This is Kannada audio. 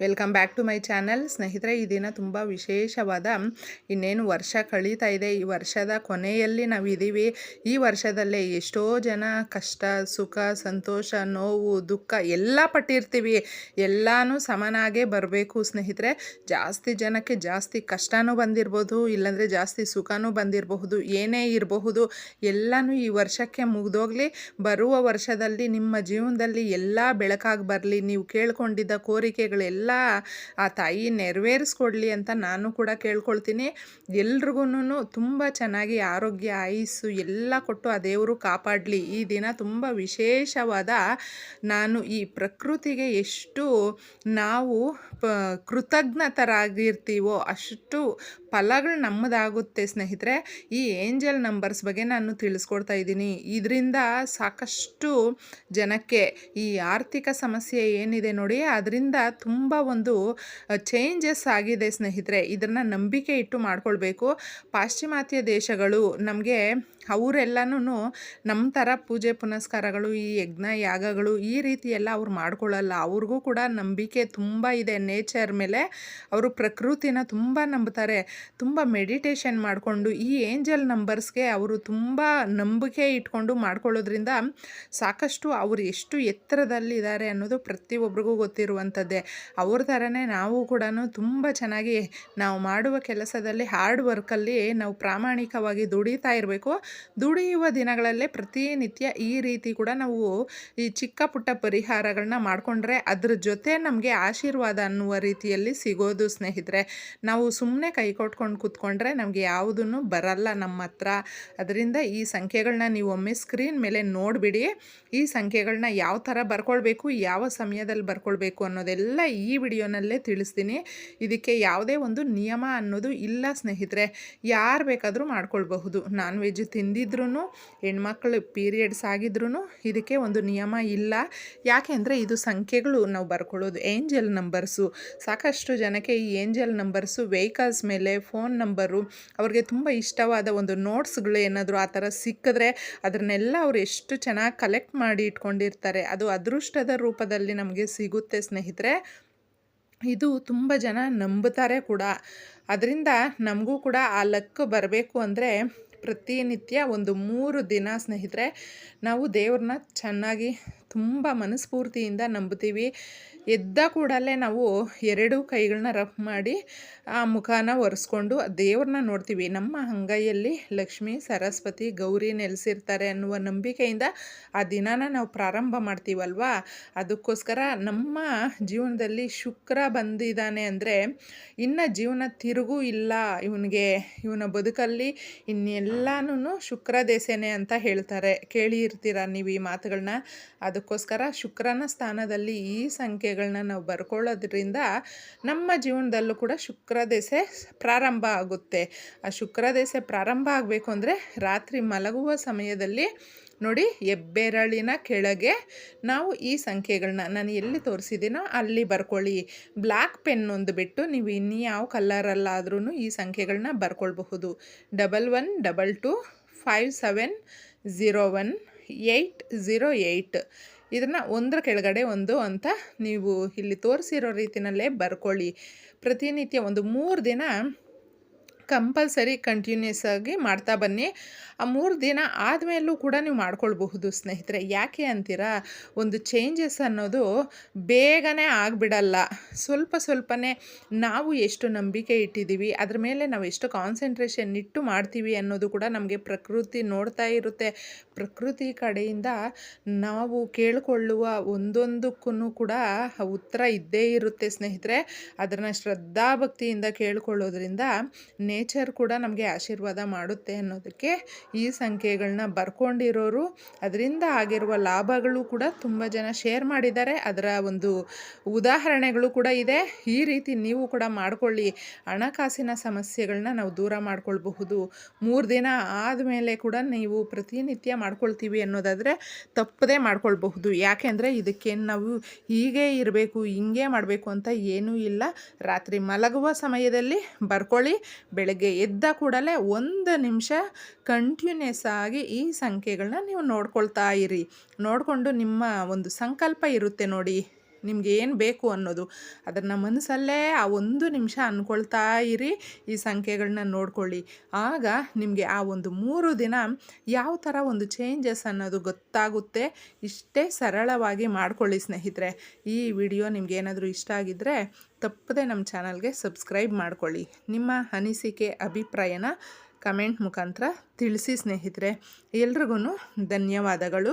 Welcome back to my channel. ಸ್ನೇಹಿತರೆ, ಈ ದಿನ ತುಂಬ ವಿಶೇಷವಾದ ಇನ್ನೇನು ವರ್ಷ ಕಳೀತಾ ಇದೆ. ಈ ವರ್ಷದ ಕೊನೆಯಲ್ಲಿ ನಾವು ಇದ್ದೀವಿ ಈ ವರ್ಷದಲ್ಲೇ ಎಷ್ಟೋ ಜನ ಕಷ್ಟ, ಸುಖ, ಸಂತೋಷ, ನೋವು, ದುಃಖ ಎಲ್ಲ ಪಟ್ಟಿರ್ತೀವಿ. ಎಲ್ಲನೂ ಸಮನಾಗೇ ಬರಬೇಕು ಸ್ನೇಹಿತರೆ. ಜಾಸ್ತಿ ಜನಕ್ಕೆ ಜಾಸ್ತಿ ಕಷ್ಟನೂ ಬಂದಿರ್ಬೋದು, ಇಲ್ಲಾಂದರೆ ಜಾಸ್ತಿ ಸುಖನೂ ಬಂದಿರಬಹುದು, ಏನೇ ಇರಬಹುದು. ಎಲ್ಲನೂ ಈ ವರ್ಷಕ್ಕೆ ಮುಗಿದೋಗ್ಲಿ. ಬರುವ ವರ್ಷದಲ್ಲಿ ನಿಮ್ಮ ಜೀವನದಲ್ಲಿ ಎಲ್ಲ ಬೆಳಕಾಗಿ ಬರಲಿ. ನೀವು ಕೇಳ್ಕೊಂಡಿದ್ದ ಕೋರಿಕೆಗಳೆಲ್ಲ ಆ ತಾಯಿ ನೆರವೇರಿಸ್ಕೊಡ್ಲಿ ಅಂತ ನಾನು ಕೂಡ ಕೇಳ್ಕೊಳ್ತೀನಿ. ಎಲ್ರಿಗೂ ತುಂಬ ಚೆನ್ನಾಗಿ ಆರೋಗ್ಯ, ಆಯುಸ್ಸು ಎಲ್ಲ ಕೊಟ್ಟು ಆ ದೇವರು ಕಾಪಾಡಲಿ. ಈ ದಿನ ತುಂಬ ವಿಶೇಷವಾದ ನಾನು ಈ ಪ್ರಕೃತಿಗೆ ಎಷ್ಟು ನಾವು ಪ, ಕೃತಜ್ಞತರಾಗಿರ್ತೀವೋ, ಅಷ್ಟು ಫಲಗಳು ನಮ್ಮದಾಗುತ್ತೆ ಸ್ನೇಹಿತರೆ. ಈ ಏಂಜಲ್ ನಂಬರ್ಸ್ ಬಗ್ಗೆ ನಾನು ತಿಳಿಸ್ಕೊಡ್ತಾ ಇದ್ದೀನಿ. ಇದರಿಂದ ಸಾಕಷ್ಟು ಜನಕ್ಕೆ ಈ ಆರ್ಥಿಕ ಸಮಸ್ಯೆ ಏನಿದೆ ನೋಡಿ, ಅದರಿಂದ ತುಂಬ ಒಂದು ಚೇಂಜಸ್ ಆಗಿದೆ ಸ್ನೇಹಿತರೆ. ಇದನ್ನು ನಂಬಿಕೆ ಇಟ್ಟು ಮಾಡ್ಕೊಳ್ಬೇಕು. ಪಾಶ್ಚಿಮಾತ್ಯ ದೇಶಗಳು ನಮಗೆ ಅವರೆಲ್ಲನೂ ನಮ್ಮ ಥರ ಪೂಜೆ ಪುನಸ್ಕಾರಗಳು, ಈ ಯಜ್ಞ ಯಾಗಗಳು ಈ ರೀತಿ ಎಲ್ಲ ಅವ್ರು ಮಾಡ್ಕೊಳ್ಳಲ್ಲ. ಅವ್ರಿಗೂ ಕೂಡ ನಂಬಿಕೆ ತುಂಬ ಇದೆ. ನೇಚರ್ ಮೇಲೆ ಅವರು ಪ್ರಕೃತಿನ ತುಂಬ ನಂಬ್ತಾರೆ. ತುಂಬ ಮೆಡಿಟೇಷನ್ ಮಾಡಿಕೊಂಡು ಈ ಏಂಜಲ್ ನಂಬರ್ಸ್ಗೆ ಅವರು ತುಂಬ ನಂಬಿಕೆ ಇಟ್ಕೊಂಡು ಮಾಡ್ಕೊಳ್ಳೋದ್ರಿಂದ ಸಾಕಷ್ಟು ಅವರು ಎಷ್ಟು ಎತ್ತರದಲ್ಲಿದ್ದಾರೆ ಅನ್ನೋದು ಪ್ರತಿಯೊಬ್ಬರಿಗೂ ಗೊತ್ತಿರುವಂಥದ್ದೇ. ಅವ್ರ ಥರನೇ ನಾವು ಕೂಡ ತುಂಬ ಚೆನ್ನಾಗಿ ನಾವು ಮಾಡುವ ಕೆಲಸದಲ್ಲಿ ಹಾರ್ಡ್ ವರ್ಕಲ್ಲಿ ನಾವು ಪ್ರಾಮಾಣಿಕವಾಗಿ ದುಡಿತಾ ಇರಬೇಕು. ದುಡಿಯುವ ದಿನಗಳಲ್ಲೇ ಪ್ರತಿನಿತ್ಯ ಈ ರೀತಿ ಕೂಡ ನಾವು ಈ ಚಿಕ್ಕ ಪುಟ್ಟ ಪರಿಹಾರಗಳನ್ನ ಮಾಡಿಕೊಂಡ್ರೆ ಅದ್ರ ಜೊತೆ ನಮಗೆ ಆಶೀರ್ವಾದ ಅನ್ನುವ ರೀತಿಯಲ್ಲಿ ಸಿಗೋದು ಸ್ನೇಹಿತರೆ. ನಾವು ಸುಮ್ಮನೆ ಕೈ ಕೊಟ್ಕೊಂಡು ಕೂತ್ಕೊಂಡ್ರೆ ನಮಗೆ ಯಾವುದೂ ಬರಲ್ಲ ನಮ್ಮ ಹತ್ರ. ಅದರಿಂದ ಈ ಸಂಖ್ಯೆಗಳನ್ನ ನೀವು ಒಮ್ಮೆ ಸ್ಕ್ರೀನ್ ಮೇಲೆ ನೋಡಿಬಿಡಿ. ಈ ಸಂಖ್ಯೆಗಳನ್ನ ಯಾವ ಥರ ಬರ್ಕೊಳ್ಬೇಕು, ಯಾವ ಸಮಯದಲ್ಲಿ ಬರ್ಕೊಳ್ಬೇಕು ಅನ್ನೋದೆಲ್ಲ ಈ ವಿಡಿಯೋನಲ್ಲೇ ತಿಳಿಸ್ತೀನಿ. ಇದಕ್ಕೆ ಯಾವುದೇ ಒಂದು ನಿಯಮ ಅನ್ನೋದು ಇಲ್ಲ ಸ್ನೇಹಿತರೆ. ಯಾರು ಬೇಕಾದರೂ ಮಾಡ್ಕೊಳ್ಬಹುದು. ನಾನ್ ವೆಜ್ ತಿಂದಿದ್ರೂ ಹೆಣ್ಮಕ್ಳು ಪೀರಿಯಡ್ಸ್ ಆಗಿದ್ರೂ ಇದಕ್ಕೆ ಒಂದು ನಿಯಮ ಇಲ್ಲ. ಯಾಕೆ ಅಂದರೆ ಇದು ಸಂಖ್ಯೆಗಳು ನಾವು ಬರ್ಕೊಳ್ಳೋದು. Angel numbers. ಸಾಕಷ್ಟು ಜನಕ್ಕೆ ಈ ಏಂಜಲ್ ನಂಬರ್ಸು, ವೆಹಿಕಲ್ಸ್ ಮೇಲೆ ಫೋನ್ ನಂಬರು, ಅವ್ರಿಗೆ ತುಂಬ ಇಷ್ಟವಾದ ಒಂದು ನೋಟ್ಸ್ಗಳು ಏನಾದರೂ ಆ ಥರ ಸಿಕ್ಕಿದ್ರೆ ಅದನ್ನೆಲ್ಲ ಅವರು ಎಷ್ಟು ಚೆನ್ನಾಗಿ ಕಲೆಕ್ಟ್ ಮಾಡಿ ಇಟ್ಕೊಂಡಿರ್ತಾರೆ. ಅದು ಅದೃಷ್ಟದ ರೂಪದಲ್ಲಿ ನಮಗೆ ಸಿಗುತ್ತೆ ಸ್ನೇಹಿತರೆ. ಇದು ತುಂಬ ಜನ ನಂಬುತ್ತಾರೆ ಕೂಡ. ಅದರಿಂದ ನಮಗೂ ಕೂಡ ಆ ಲಕ್ ಬರಬೇಕು ಅಂದರೆ ಪ್ರತಿನಿತ್ಯ ಒಂದು ಮೂರು ದಿನ ಸ್ನೇಹಿತರೆ, ನಾವು ದೇವ್ರನ್ನ ಚೆನ್ನಾಗಿ ತುಂಬ ಮನಸ್ಫೂರ್ತಿಯಿಂದ ನಂಬ್ತೀವಿ ಎದ್ದ ಕೂಡಲೇ ನಾವು ಎರಡು ಕೈಗಳನ್ನ ರಫ್ ಮಾಡಿ ಆ ಮುಖಾನ ಒರೆಸ್ಕೊಂಡು ದೇವ್ರನ್ನ ನೋಡ್ತೀವಿ. ನಮ್ಮ ಅಂಗೈಯಲ್ಲಿ ಲಕ್ಷ್ಮಿ, ಸರಸ್ವತಿ, ಗೌರಿ ನೆಲೆಸಿರ್ತಾರೆ ಅನ್ನುವ ನಂಬಿಕೆಯಿಂದ ಆ ದಿನಾನ ನಾವು ಪ್ರಾರಂಭ ಮಾಡ್ತೀವಲ್ವಾ? ಅದಕ್ಕೋಸ್ಕರ ನಮ್ಮ ಜೀವನದಲ್ಲಿ ಶುಕ್ರ ಬಂದಿದ್ದಾನೆ ಅಂದರೆ ಇನ್ನು ಜೀವನ ತಿರುಗೂ ಇಲ್ಲ. ಇವನಿಗೆ, ಇವನ ಬದುಕಲ್ಲಿ ಇನ್ನೆಲ್ಲನೂ ಶುಕ್ರ ದೇಸೆನೆ ಅಂತ ಹೇಳ್ತಾರೆ. ಕೇಳಿ ಇರ್ತೀರ ನೀವು ಈ ಮಾತುಗಳನ್ನ ಅದಕ್ಕೋಸ್ಕರ ಶುಕ್ರನ ಸ್ಥಾನದಲ್ಲಿ ಈ ಸಂಖ್ಯೆಗಳನ್ನ ನಾವು ಬರ್ಕೊಳ್ಳೋದ್ರಿಂದ ನಮ್ಮ ಜೀವನದಲ್ಲೂ ಕೂಡ ಶುಕ್ರ ದೆಸೆ ಪ್ರಾರಂಭ ಆಗುತ್ತೆ. ಆ ಶುಕ್ರ ದೆಸೆ ಪ್ರಾರಂಭ ಆಗಬೇಕು ಅಂದರೆ ರಾತ್ರಿ ಮಲಗುವ ಸಮಯದಲ್ಲಿ ನೋಡಿ ಹೆಬ್ಬೆರಳಿನ ಕೆಳಗೆ ನಾವು ಈ ಸಂಖ್ಯೆಗಳನ್ನ ನಾನು ಎಲ್ಲಿ ತೋರಿಸಿದ್ದೀನೋ ಅಲ್ಲಿ ಬರ್ಕೊಳ್ಳಿ. ಬ್ಲ್ಯಾಕ್ ಪೆನ್ ಒಂದು ಬಿಟ್ಟು ನೀವು ಇನ್ಯಾವ ಕಲ್ಲರಲ್ಲಾದ್ರೂ ಈ ಸಂಖ್ಯೆಗಳನ್ನ ಬರ್ಕೊಳ್ಬಹುದು. Double one, double two, five seven, zero one eight zero eight ಇದನ್ನು ಒಂದರ ಕೆಳಗಡೆ ಒಂದು ಅಂತ ನೀವು ಇಲ್ಲಿ ತೋರಿಸಿರೋ ರೀತಿಯಲ್ಲೇ ಬರ್ಕೊಳ್ಳಿ. ಪ್ರತಿನಿತ್ಯ ಒಂದು ಮೂರು ದಿನ ಕಂಪಲ್ಸರಿ ಕಂಟಿನ್ಯೂಸ್ ಆಗಿ ಮಾಡ್ತಾ ಬನ್ನಿ. ಆ ಮೂರು ದಿನ ಆದಮೇಲೂ ಕೂಡ ನೀವು ಮಾಡ್ಕೊಳ್ಬಹುದು ಸ್ನೇಹಿತರೆ. ಯಾಕೆ ಅಂತೀರಾ? ಒಂದು ಚೇಂಜಸ್ ಅನ್ನೋದು ಬೇಗನೆ ಆಗಿಬಿಡಲ್ಲ. ಸ್ವಲ್ಪ ಸ್ವಲ್ಪನೇ ನಾವು ಎಷ್ಟು ನಂಬಿಕೆ ಇಟ್ಟಿದ್ದೀವಿ, ಅದ್ರ ಮೇಲೆ ನಾವು ಎಷ್ಟು ಕಾನ್ಸಂಟ್ರೇಷನ್ ಇಟ್ಟು ಮಾಡ್ತೀವಿ ಅನ್ನೋದು ಕೂಡ ನಮಗೆ ಪ್ರಕೃತಿ ನೋಡ್ತಾ ಇರುತ್ತೆ. ಪ್ರಕೃತಿ ಕಡೆಯಿಂದ ನಾವು ಕೇಳಿಕೊಳ್ಳುವ ಒಂದೊಂದಕ್ಕೂ ಕೂಡ ಉತ್ತರ ಇದ್ದೇ ಇರುತ್ತೆ ಸ್ನೇಹಿತರೆ. ಅದನ್ನು ಶ್ರದ್ಧಾಭಕ್ತಿಯಿಂದ ಕೇಳ್ಕೊಳ್ಳೋದ್ರಿಂದ ನೇಚರ್ ಕೂಡ ನಮಗೆ ಆಶೀರ್ವಾದ ಮಾಡುತ್ತೆ ಅನ್ನೋದಕ್ಕೆ ಈ ಸಂಖ್ಯೆಗಳನ್ನ ಬರ್ಕೊಂಡಿರೋರು. ಅದರಿಂದ ಆಗಿರುವ ಲಾಭಗಳು ಕೂಡ ತುಂಬ ಜನ ಶೇರ್ ಮಾಡಿದ್ದಾರೆ. ಅದರ ಒಂದು ಉದಾಹರಣೆಗಳು ಕೂಡ ಇದೆ. ಈ ರೀತಿ ನೀವು ಕೂಡ ಮಾಡಿಕೊಳ್ಳಿ. ಹಣಕಾಸಿನ ಸಮಸ್ಯೆಗಳನ್ನ ನಾವು ದೂರ ಮಾಡ್ಕೊಳ್ಬಹುದು. ಮೂರು ದಿನ ಆದಮೇಲೆ ಕೂಡ ನೀವು ಪ್ರತಿನಿತ್ಯ ಮಾಡ್ಕೊಳ್ತೀವಿ ಅನ್ನೋದಾದರೆ ತಪ್ಪದೇ ಮಾಡ್ಕೊಳ್ಬಹುದು. ಯಾಕೆಂದರೆ ಇದಕ್ಕೆ ನಾವು ಹೀಗೆ ಇರಬೇಕು, ಹಿಂಗೆ ಮಾಡಬೇಕು ಅಂತ ಏನೂ ಇಲ್ಲ. ರಾತ್ರಿ ಮಲಗುವ ಸಮಯದಲ್ಲಿ ಬರ್ಕೊಳ್ಳಿ ಬೆಳಗ್ಗೆ ಎದ್ದ ಕೂಡಲೇ ಒಂದು ನಿಮಿಷ ಕಂಟಿನ್ಯೂಸ್ ಆಗಿ ಈ ಸಂಖ್ಯೆಗಳನ್ನ ನೀವು ನೋಡ್ಕೊಳ್ತಾ ಇರಿ. ನೋಡಿಕೊಂಡು ನಿಮ್ಮ ಒಂದು ಸಂಕಲ್ಪ ಇರುತ್ತೆ ನೋಡಿ. ನಿಮ್ಗೆ ಏನು ಬೇಕು ಅನ್ನೋದು. ಅದನ್ನು ಮನಸ್ಸಲ್ಲೇ ಆ ಒಂದು ನಿಮಿಷ ಅಂದ್ಕೊಳ್ತಾ ಇರಿ, ಈ ಸಂಖ್ಯೆಗಳನ್ನ ನೋಡ್ಕೊಳ್ಳಿ. ಆಗ ನಿಮಗೆ ಆ ಒಂದು ಮೂರು ದಿನ ಯಾವ ಥರ ಒಂದು ಚೇಂಜಸ್ ಅನ್ನೋದು ಗೊತ್ತಾಗುತ್ತೆ, ಇಷ್ಟೇ ಸರಳವಾಗಿ ಮಾಡ್ಕೊಳ್ಳಿ ಸ್ನೇಹಿತರೆ. ಈ ವಿಡಿಯೋ ನಿಮ್ಗೆ ಏನಾದರೂ ಇಷ್ಟ ಆಗಿದ್ದರೆ ತಪ್ಪದೆ ನಮ್ಮ ಚಾನಲ್ಗೆ ಸಬ್ಸ್ಕ್ರೈಬ್ ಮಾಡ್ಕೊಳ್ಳಿ. ನಿಮ್ಮ ಅನಿಸಿಕೆ, ಅಭಿಪ್ರಾಯನ ಕಮೆಂಟ್ ಮುಖಾಂತರ ತಿಳಿಸಿ ಸ್ನೇಹಿತರೆ. ಎಲ್ರಿಗೂ ಧನ್ಯವಾದಗಳು.